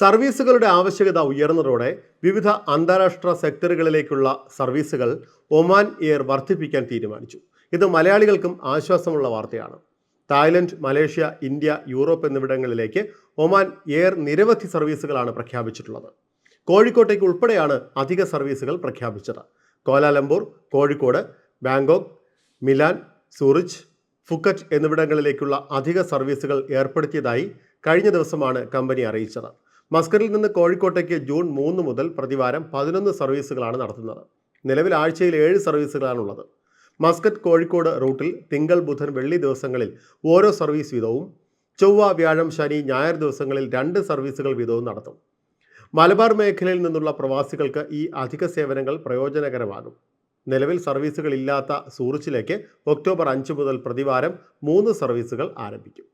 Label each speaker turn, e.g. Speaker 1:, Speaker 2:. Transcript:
Speaker 1: സർവീസുകളുടെ ആവശ്യകത ഉയർന്നതോടെ വിവിധ അന്താരാഷ്ട്ര സെക്ടറുകളിലേക്കുള്ള സർവീസുകൾ ഒമാൻ എയർ വർദ്ധിപ്പിക്കാൻ തീരുമാനിച്ചു. ഇത് മലയാളികൾക്കും ആശ്വാസമുള്ള വാർത്തയാണ്. തായ്ലൻഡ് മലേഷ്യ ഇന്ത്യ യൂറോപ്പ് എന്നിവിടങ്ങളിലേക്ക് ഒമാൻ എയർ നിരവധി സർവീസുകളാണ് പ്രഖ്യാപിച്ചിട്ടുള്ളത്. കോഴിക്കോട്ടേക്ക് ഉൾപ്പെടെയാണ് അധിക സർവീസുകൾ പ്രഖ്യാപിച്ചത്. Kuala Lumpur Kozhikode Bangkok Milan Zurich Phuket എന്നിവിടങ്ങളിലേക്കുള്ള അധിക സർവീസുകൾ ഏർപ്പെടുത്തിയതായി കഴിഞ്ഞ ദിവസമാണ് കമ്പനി അറിയിച്ചത്. മസ്കറിൽ നിന്ന് കോഴിക്കോട്ടേക്ക് ജൂൺ മൂന്ന് മുതൽ പ്രതിവാരം പതിനൊന്ന് സർവീസുകളാണ് നടത്തുന്നത്. നിലവിൽ ആഴ്ചയിൽ ഏഴ് സർവീസുകളാണുള്ളത് മസ്കറ്റ് കോഴിക്കോട് റൂട്ടിൽ തിങ്കൾ ബുധൻ വെള്ളി ദിവസങ്ങളിൽ ഓരോ സർവീസ് വീതവും ചൊവ്വ വ്യാഴം ശനി ഞായർ ദിവസങ്ങളിൽ രണ്ട് സർവീസുകൾ വീതവും നടത്തും. മലബാർ മേഖലയിൽ നിന്നുള്ള പ്രവാസികൾക്ക് ഈ അധിക സേവനങ്ങൾ പ്രയോജനകരമാകും. നിലവിൽ സർവീസുകൾ ഇല്ലാത്ത സൂറിച്ചിലേക്ക് ഒക്ടോബർ അഞ്ച് മുതൽ പ്രതിവാരം മൂന്ന് സർവീസുകൾ ആരംഭിക്കും.